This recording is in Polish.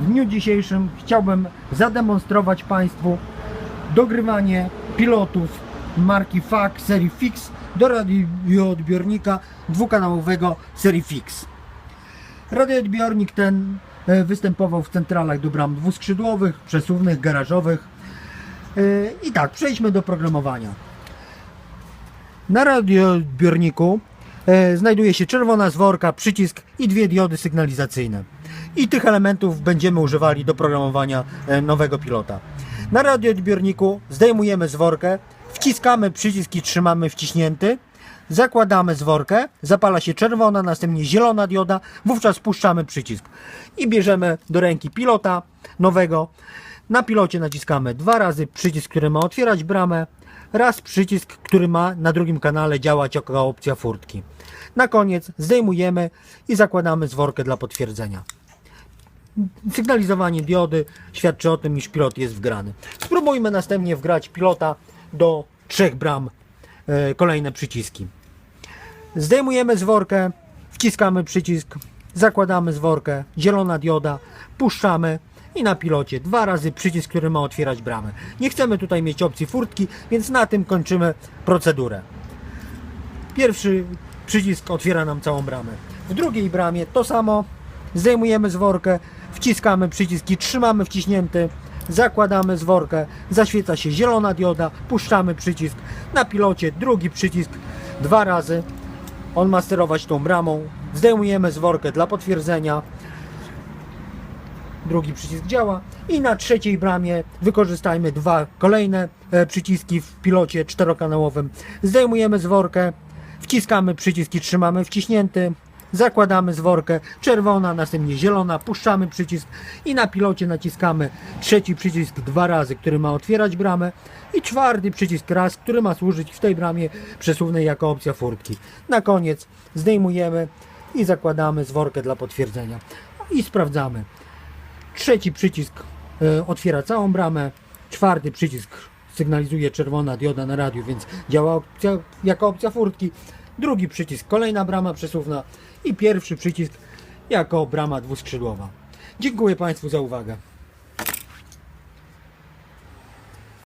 W dniu dzisiejszym chciałbym zademonstrować Państwu dogrywanie pilotów marki FAC serii FIX do radioodbiornika dwukanałowego serii FIX. Radioodbiornik ten e, występował w centralach do bram dwuskrzydłowych, przesuwnych, garażowych. E, I tak, przejdźmy do programowania. Na radioodbiorniku e, znajduje się czerwona zworka, przycisk i dwie diody sygnalizacyjne. I tych elementów będziemy używali do programowania e, nowego pilota. Na radioodbiorniku zdejmujemy zworkę, wciskamy przycisk i trzymamy wciśnięty. Zakładamy zworkę, zapala się czerwona, następnie zielona dioda, wówczas puszczamy przycisk i bierzemy do ręki pilota nowego. Na pilocie naciskamy dwa razy przycisk, który ma otwierać bramę, raz przycisk, który ma na drugim kanale działać jako opcja furtki. Na koniec zdejmujemy i zakładamy zworkę dla potwierdzenia. Sygnalizowanie diody świadczy o tym, iż pilot jest wgrany. Spróbujmy następnie wgrać pilota do trzech bram. E, kolejne przyciski. Zdejmujemy zworkę, wciskamy przycisk, zakładamy zworkę, zielona dioda, puszczamy i na pilocie dwa razy przycisk, który ma otwierać bramę. Nie chcemy tutaj mieć opcji furtki, więc na tym kończymy procedurę. Pierwszy przycisk otwiera nam całą bramę. W drugiej bramie to samo. Zdejmujemy zworkę, wciskamy przycisk i trzymamy wciśnięty. Zakładamy zworkę, zaświeca się zielona dioda, puszczamy przycisk. Na pilocie drugi przycisk dwa razy. On ma sterować tą bramą. Zdejmujemy zworkę dla potwierdzenia. Drugi przycisk działa. I na trzeciej bramie wykorzystajmy dwa kolejne e, przyciski w pilocie czterokanałowym. Zdejmujemy zworkę, wciskamy przycisk i trzymamy wciśnięty. Zakładamy zworkę, czerwona, następnie zielona, puszczamy przycisk i na pilocie naciskamy trzeci przycisk dwa razy, który ma otwierać bramę i czwarty przycisk raz, który ma służyć w tej bramie przesuwnej jako opcja furtki. Na koniec zdejmujemy i zakładamy zworkę dla potwierdzenia i sprawdzamy. Trzeci przycisk e, otwiera całą bramę. Czwarty przycisk sygnalizuje czerwona dioda na radiu, więc działa opcja, jako opcja furtki. Drugi przycisk kolejna brama przesuwna i pierwszy przycisk jako brama dwuskrzydłowa. Dziękuję Państwu za uwagę.